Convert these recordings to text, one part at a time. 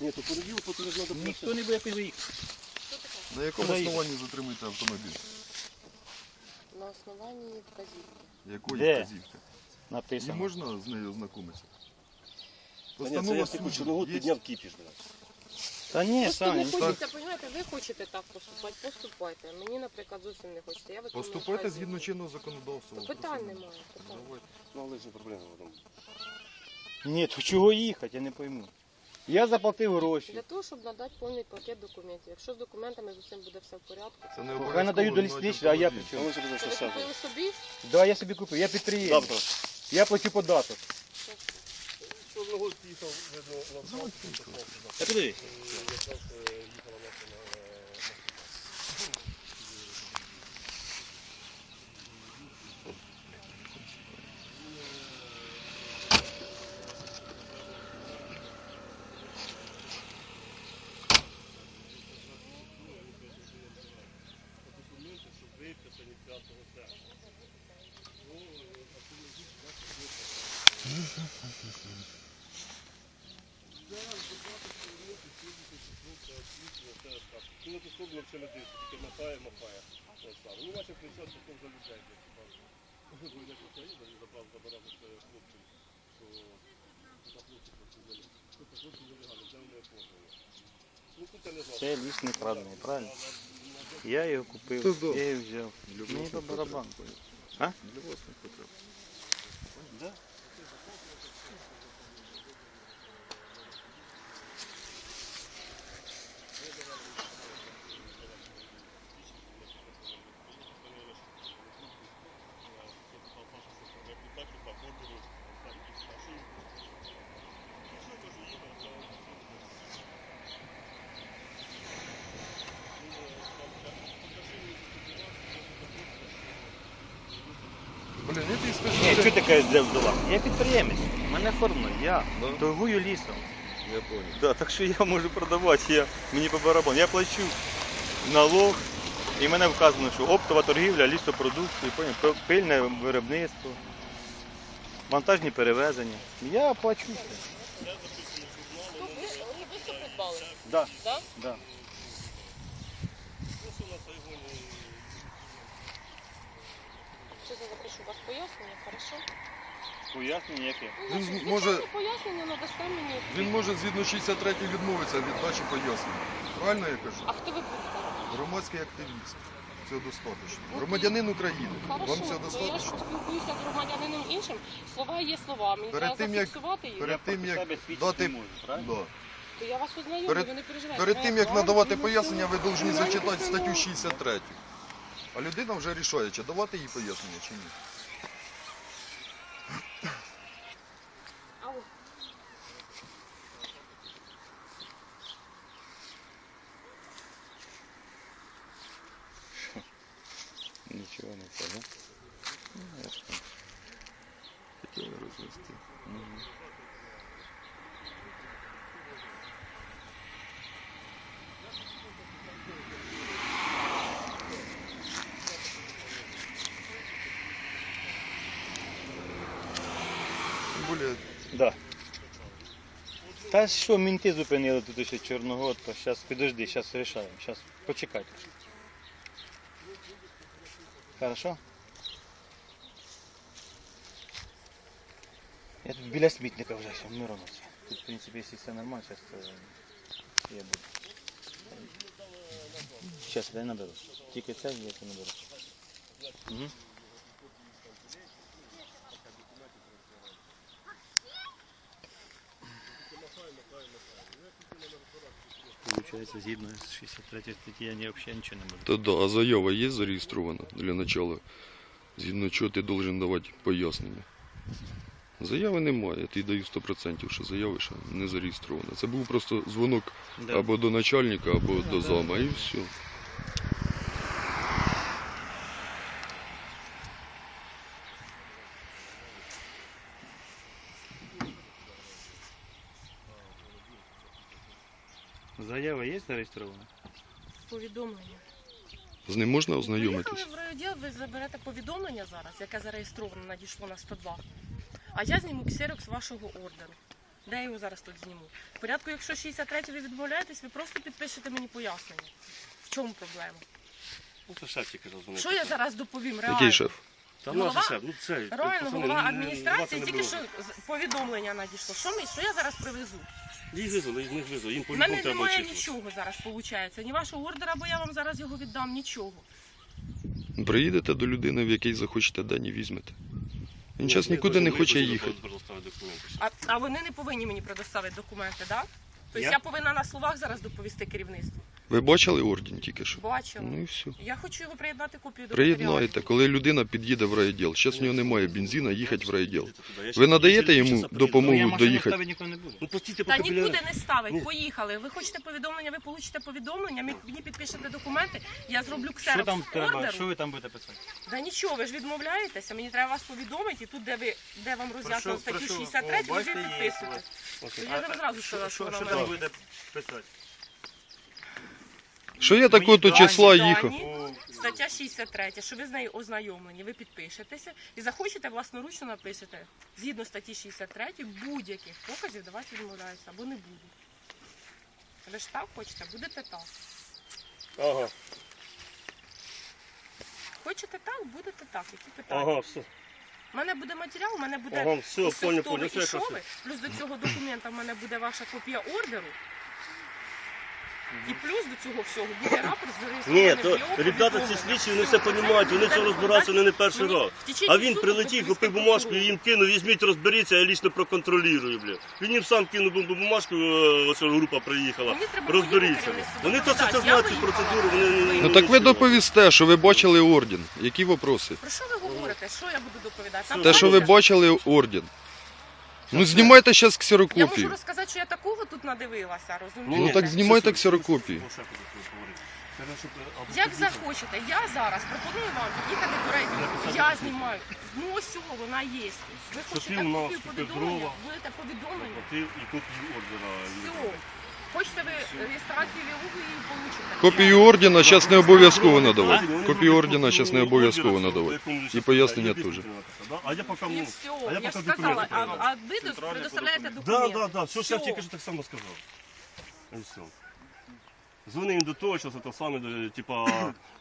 Ні, то понеділок, то треба треба Ніхто не буде виїхати. На якому їде? основанні затримуєте автомобіль? На основанні вказівки. Якої Де? вказівки? Не Написано. можна з нею ознакомитися? Та ні, це я Постанова суду є? підняв кіпіш, блядь. Та ні, Просто Саня, не ніхто- хочеться, розумієте, ви хочете так поступати, поступайте. Мені, наприклад, зовсім не хочеться. Я виконую Поступайте згідно чинного законодавства. Питань немає. Питань. Давайте. Ну, але ж не проблема в тому. Ні, то чого їхати, я не пойму. Я заплатив гроші. Для того, щоб надати повний пакет документів. Якщо з документами з усім буде все в порядку. Це не Хай обов'язково надають до лісничі, а я при чому? ви купили собі? Да, я собі купив, я підприємець. Завтра. Я плачу податок. Я поїхав, Ну, це судно все не дивиться, тільки махає, махає. Ну, ваші прийшов, що за людей. Ви як Україна, він забрав, забирав хлопців, що за хлопці працювали. Тут хлопці нелегально, де вони оформили. Ну, тут я не знаю. Це ліс не правильно? Я його купив, Та да. я його взяв. Для Мені власних по барабану. А? Для власних потреб. Да? Блін, я тобі Ні, що таке взяв до вас? Я підприємець. Мене форма, я Да? торгую лісом. Я понял. Да, так що я можу продавати, я, мені по барабану. Я плачу налог, і мене вказано, що оптова торгівля, лісопродукції, поняв, пильне виробництво, вантажні перевезення. Я плачу. все. Да, Так? да. Я запишу у вас пояснення, хорошо? Пояснення яке? Ну, Він може- пояснення надасте мені. Він може згідно 63 відмовитися від дачі пояснень. Правильно я кажу? А хто ви будете? Громадський активіст. Це достатньо. Громадянин України. Хорошо, Вам це то я ж достатньо? спілкуюся з громадянином іншим. Слова є слова. Мені Перед треба тим, як- зафіксувати їх. Перед тим як дати можу. Да. То я вас ознайомлю, Перед- ви не переживайте. Перед тим як надавати пояснення, ви повинні зачитати статтю 63. А людина вже рішає, чи давати їй пояснення, чи ні. Ау. Нічого не це, да? Хотіли розвести. Тим Да. Та що, мінти зупинили тут ще Чорногодка. Зараз підожди, зараз вирішаємо. Зараз почекайте. Хорошо? Я тут біля смітника вже все, Мироновці. Тут, в принципі, якщо все нормально, зараз я буду. Зараз я наберу. Тільки це я це наберу. Угу. Получается, згідно з 63 статті, я ні- взагалі нічого не можу. Та да, а заява є зареєстрована для начала? Згідно чого ти должен давати пояснення? Заяви немає, я тобі даю 100%, що заяви ще не зареєстрована. Це був просто дзвонок Да. або до начальника, або до зама, і все. Заява є зареєстрована? Повідомлення. З ним можна ознайомитись? Поїхали в райвідділ, ви заберете повідомлення зараз, яке зареєстровано, надійшло на 102. А я зніму ксерокс вашого ордеру. Де я його зараз тут зніму? В порядку, якщо 63 ви відмовляєтесь, ви просто підпишете мені пояснення. В чому проблема? Ну, це шеф тільки розуміє. Що я зараз доповім? Реально? Який шеф? Та Голова- наш шеф, ну це. Реально, пацани, голова не- адміністрації не тільки що з- повідомлення надійшло. Що, ми, що я зараз привезу? Їх визвали, їх не визвали, їм У мене треба немає очікувати. нічого зараз, виходить. Ні вашого ордера, бо я вам зараз його віддам, нічого. Приїдете до людини, в якій захочете дані візьмете. Він час зараз нікуди не хоче їхати. А, а вони не повинні мені предоставити документи, так? Тобто Я? я повинна на словах зараз доповісти керівництву. Ви бачили орден тільки що? Бачила. Ну і все. Я хочу його приєднати копію до Приєднайте, матеріалів. коли людина під'їде в райділ. Зараз в нього немає бензина, їхати в райділ. Ви надаєте йому допомогу? Ну, доїхати. Ну постійте, Та поки біля... нікуди не ставить, поїхали. Ви хочете повідомлення, ви получите повідомлення, ми- мені підпишете документи, я зроблю Що ксерокс там треба? ордеру. Що ви там будете писати? Да нічого, ви ж відмовляєтеся, мені треба вас повідомити, і тут, де ви де вам роз'яснено Прошу- статтю прошу. 63, О, ви бачите, є. підписуєте. Я вам зразу сказала, що Що, вона там мене. будете писати? Що я такого то дані, числа їхав? Стаття 63, що ви з нею ознайомлені, ви підпишетеся і захочете власноручно напишете, згідно статті 63, будь-яких показів давати відмовляюся або не буду. Ви ж так хочете, будете так. Ага, Хочете так, будете так. Які питання? ага, все. У мене буде матеріал, у мене буде Ага, все, усе, понял, понял, все і якраз. що ви. Плюс до цього документа в мене буде ваша копія ордеру. І плюс до цього всього буде рапорт Ні, то ребята ці слідчі, вони все розуміють, вони це розбираються вони не перший раз. А він прилетів, купив бумажку їм кинув, візьміть, розберіться, я лічно проконтролюю, бля. Він їм сам кинув бу- бумажку, е, ось група приїхала. Розберіться. Вони то це, це знають цю процедуру, вони не Ну так ви доповісте, що ви бачили орден. Які вопроси? Про що ви говорите? Що я буду доповідати? Там Те, що ви бачили орден. Ну знімайте зараз Я можу розказати, що я такого тут надивилася, розумієте? Ну, так знімайте ксерокопії. Як захочете, я зараз пропоную вам їхати до. Написати Я знімаю. Ну ось цього вона є. Ви хочете копію повідомлення, дрова. будете повідомлення. заплатив і копію ордера. Все. Хочете ви реєстрацію вілуги і получите. Копію ордена зараз не обов'язково надавати. Копію ордена зараз не обов'язково надавати. І пояснення теж. А я поки І ну, все, а я я ж поки сказала, а, а ви предоставляєте Да, документи. да, да, все, я тільки що так само сказав. І все. Дзвонив їм до того, що це те саме, типа,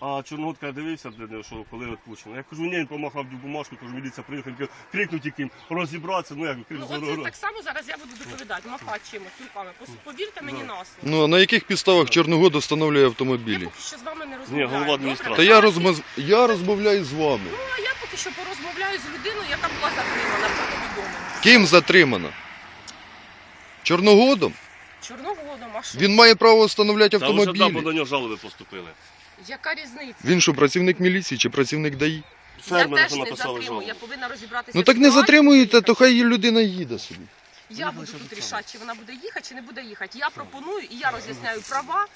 а Чорноготка я дивився, де, що коли відпущено. Я кажу, ні, він помахав бумажку, кажу, міліція приїхала, крикнуть яким, розібратися, ну як, Ну, крик оце так само зараз я буду доповідати, махати чимось руками. Повірте мені на слово. Ну а на яких підставах Чорногод встановлює Я автомобілі? поки що з вами не Ні, голова адміністрації. Та я розмов... я розмовляю з вами. Ну, а я поки що порозмовляю з людиною, яка була затримана повідомленню. Ким затримана? Чорногодом? Чорноводом, а що? Він має право встановляти Та вже да, бо до нього жалоби поступили. Яка різниця? Він що, працівник міліції чи працівник ДАІ? Фермери я теж не написали затримую, я повинна розібратися. Ну в так не ситуації, затримуєте, то хай людина їде собі. Я буду тут рішати, чи вона буде їхати, чи не буде їхати. Я пропоную і я роз'ясняю права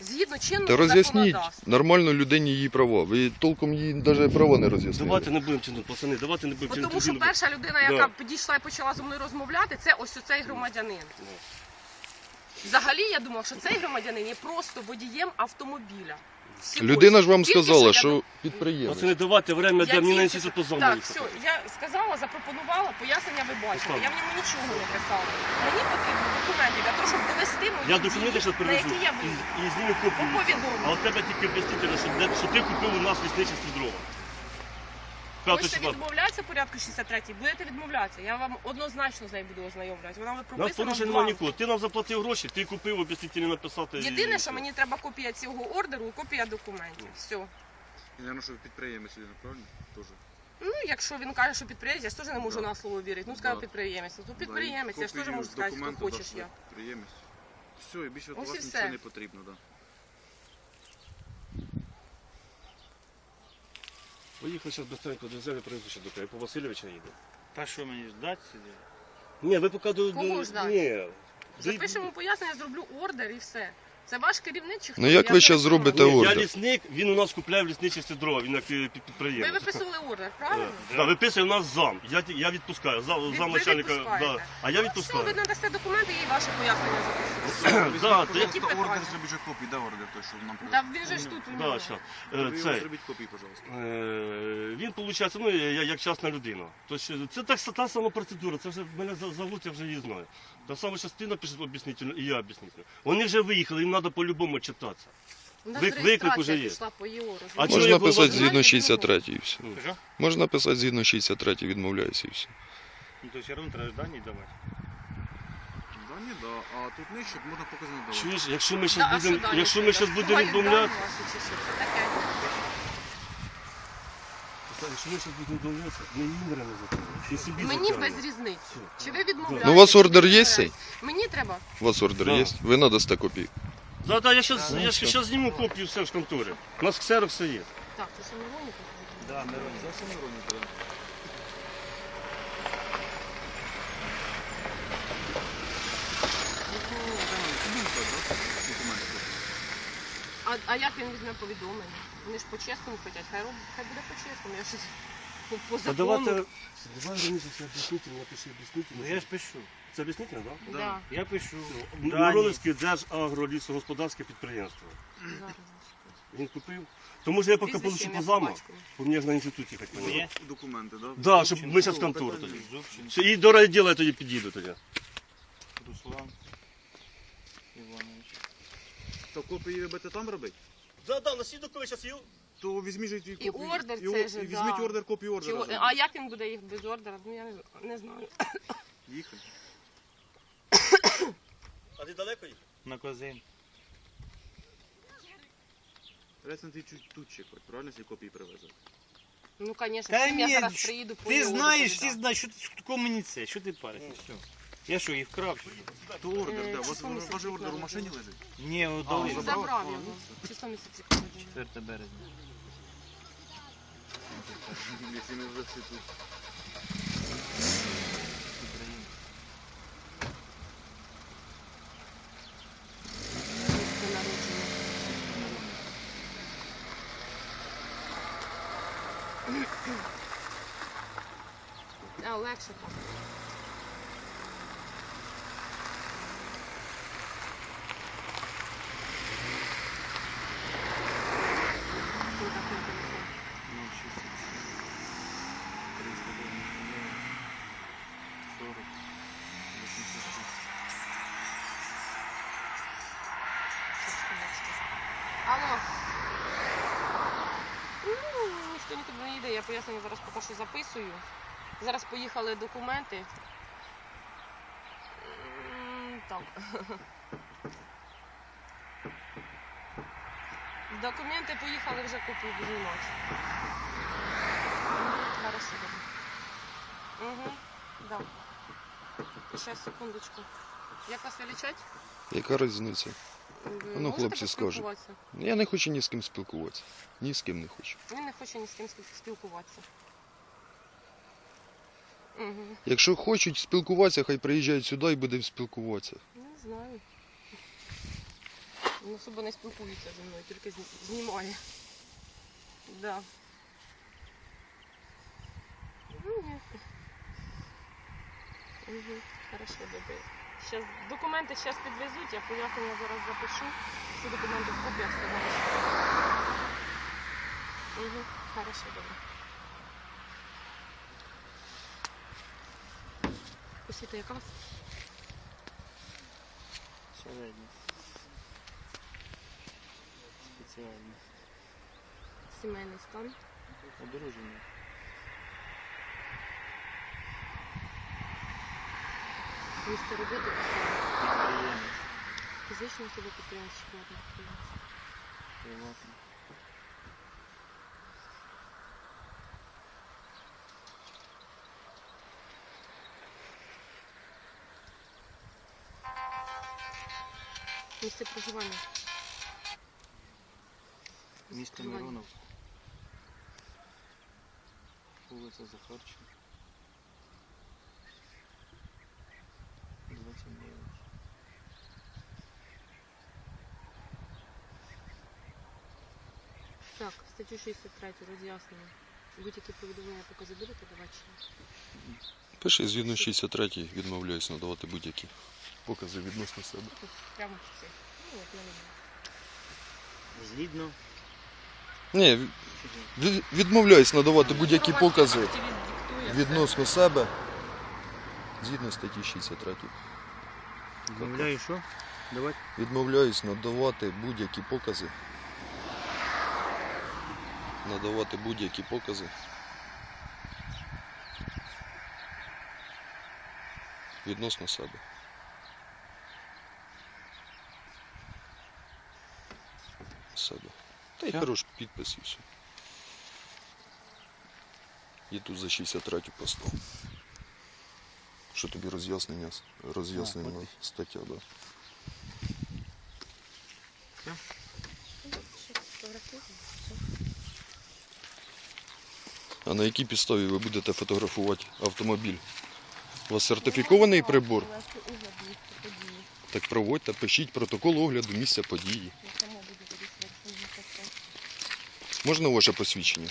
згідно чинного Та роз'ясніть законодавства. нормально людині її права. Ви толком їй навіть права не роз'яснили. Давайте не будемо чинити, пацани, давайте не будемо чинити. Тому що людину. перша людина, Да. яка підійшла і почала зі мною розмовляти, це ось оцей громадянин. Взагалі я думав, що цей громадянин є просто водієм автомобіля. Всього. Людина ж вам Тільки сказала, я що дум- підприємець. Пацани, давайте время, Я де мені на інститут Так, позвониться. все, я сказала, запропонувала, пояснення ви бачили. Я в ньому нічого не писала. Мені потрібно документи для того, щоб довести мої Я документи зараз дії, на привезу які я і, вийду. і зніму копію. А от тебе тільки об'ясніть, що, де- що ти купив у нас лісничество дрова. Хочете числа. відмовлятися порядку 63-й, будете відмовлятися. Я вам однозначно з нею буду ознайомлювати. Вона ви У нас прописана. порушень в немає бланку. нікого. Ти нам заплатив гроші, ти купив, об'ясніть написати. і Єдине, все. що мені треба копія цього ордеру і копія документів. Все. І, наверное, що підприємець він, правильно? Тоже. Ну, якщо він каже, що підприємець, я ж теж не можу Да. на слово вірити. Ну, сказав Да. підприємець. Ну, Да, підприємець, я ж теж можу сказати, що хочеш я. Підприємець. Все, і більше від Ось і вас все. нічого не потрібно, да. Поїхали зараз быстренько до землі, привезу ще до тебе. По Васильовича їде. Та що мені ждать сюди? Ні, ви поки до... Кому до- ждать? Ні. Запишемо пояснення, зроблю ордер і все. Це ваш керівник чи хто? Ну, як ви переконана. зробите Ні, я ордер. лісник, він у нас купляє в лісничестві дрова, він як е, під- Ви підприємець. виписували ордер, правильно? Да, виписує у нас зам. Я, ті- я відпускаю. Зам, начальника. відпускаєте. А я все, відпускаю. ви надасте документи, я їх ваше пояснення запишу. Да, ти- Які Пожалуйста, ордер зробіть же копії, де ордер той, що нам Та він же ж тут у Да, щас. Ви Е, його зробіть копії, пожалуйста. Е, Він, виходить, ну, я- як частна людина. Тобто, це так, та сама процедура, це вже мене за- зовуть, я вже її знаю. Та саме частина пише об'яснительно, і я об'яснительно. Вони вже виїхали, їм треба по-любому читатися. У нас Вик- виклик реєстрація уже є. пішла по ЄО, А розумієте? чого Можна писати згідно Знаєте, 63 і все. Можна писати згідно 63 відмовляюся і все. Ну, то все одно треба дані давати. Да, ні, да. А тут нижче можна покази не давати. Чуєш, якщо ми Да, зараз що будемо, далі? якщо ми зараз будемо Ховають відмовляти, дані ваші чи що? Це таке. якщо ми зараз будемо відмовлятися, ми їм не. І собі Мені затягнемо. без різниці. Чи ви відмовляєте? Ну, у вас ордер є відмовляєтесь? Мені треба. У вас ордер Да. є? Ви надасте копію. Да, да, я зараз, Ну, я все. зараз зніму копію все ж контори. У нас ксерокс все. Так, це що Мироні? Да, Мирон. Зовсім не. А, а як він візьме повідомлення? Вони ж по-чесному хочуть. Хай, роб... Хай буде по-чесному. Я щось по, по А закону. давайте, давай це об'яснительно, напиши об'яснительно. Ну я ж пишу. Це об'яснительно, так? Да? Да. Я пишу. Ну, Дані. Миронівське держагролісогосподарське підприємство. Зараз. Він купив. То може я поки получу по заму, бо мені ж на інституті хоч понятно. Документи, да? Да, щоб ми зараз в контору тоді. І до райділа я тоді під'їду тоді. Руслан Іванович. То копії ви будете там робити? Да, да, на сіду, коли зараз є. То візьміть же і копію. ордер і, о- це же, і візьміть да. ордер, копію ордера. а як він буде їх без ордера? Ну я не, не знаю. Їхали. А ти далеко їх? На козин. Рецен ти чуть тут чекати, правильно, ці копії привезли? Ну, звісно, Та чим я зараз що- приїду по Ти його знаєш, ти доповідати. знаєш, що ти кому мені це? Що ти паришся? Все. Я що, їх вкрав? чи що? То ордер, Е, да. У вас ваш ордер у машині лежить? Ні, А, удали. забрав? Забрав його. Число місяців. кажу. 4 березня. Якщо не вже всі тут. А, легше так. Контактний телефон. 067 399 40 86. Алло. Ну, нікуди не йде, я пояснення зараз поки що записую. Зараз поїхали документи. М, Так. Документи поїхали вже купив. Мгм, Хорошо. Угу, да. Зараз, секундочку. Як вас величать? Яка різниця? Ви ну, хлопці скажуть. Я не хочу ні з ким спілкуватися. Ні з ким не хочу. Він не хоче ні з ким спілкуватися. Угу. Якщо хочуть спілкуватися, хай приїжджають сюди і будемо спілкуватися. Не знаю. Він особо не спілкується зі мною, тільки зні- знімає. Да. Ну, ні. Угу. Хорошо, добре. Щас, документи зараз підвезуть, я пояснення зараз запишу. Всі документи в копіях сказали. Угу. Хорошо, добре. Освіта яка? Середня. Спеціальна. Сімейний стан. Одруження. Місце роботи. Підприємець. Фізична особа підприємство приватне підприємство. Приватний. Місце проживання. Місто Миронов. Вулиця Захарченка. 29. Так, статтю 63 роз'яснення. Будь-які повідомлення покази будете давати чи ні? Пиши згідно 63 відмовляюсь надавати будь-які. покази відносно себе. Прямо в цих. Згідно. Ні, від- відмовляюсь надавати будь-які покази відносно себе згідно статті 63. Відмовляю, що? Давайте. Відмовляюсь надавати будь-які покази. Надавати будь-які покази. Відносно. Себе. Та й Все? хорош підпис і все. І тут за 63 постав. Що тобі роз'яснення? Роз'яснення подпись. стаття, да. А на якій підставі ви будете фотографувати автомобіль? У вас сертифікований прибор? Так проводьте, пишіть протокол огляду місця події. Я сама буду вирішувати, що мені таке. Можна ваше посвідчення?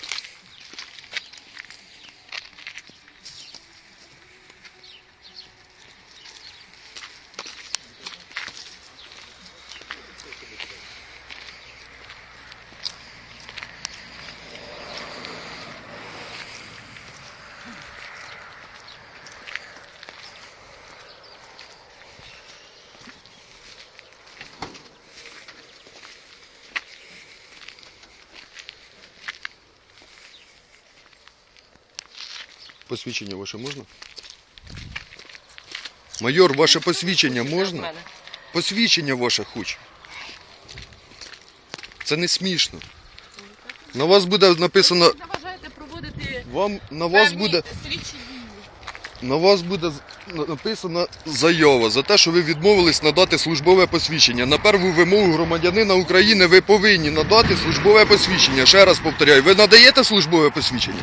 Посвідчення ваше можна? Майор, ваше посвідчення можна? Посвідчення ваше хочу. Це не смішно. На вас буде написано. Заважаєте проводити Вам на вас певні буде слідчі дії. на вас буде з- на- написана заява за те, що ви відмовились надати службове посвідчення. На перву вимогу громадянина України ви повинні надати службове посвідчення. Ще раз повторяю, ви надаєте службове посвідчення?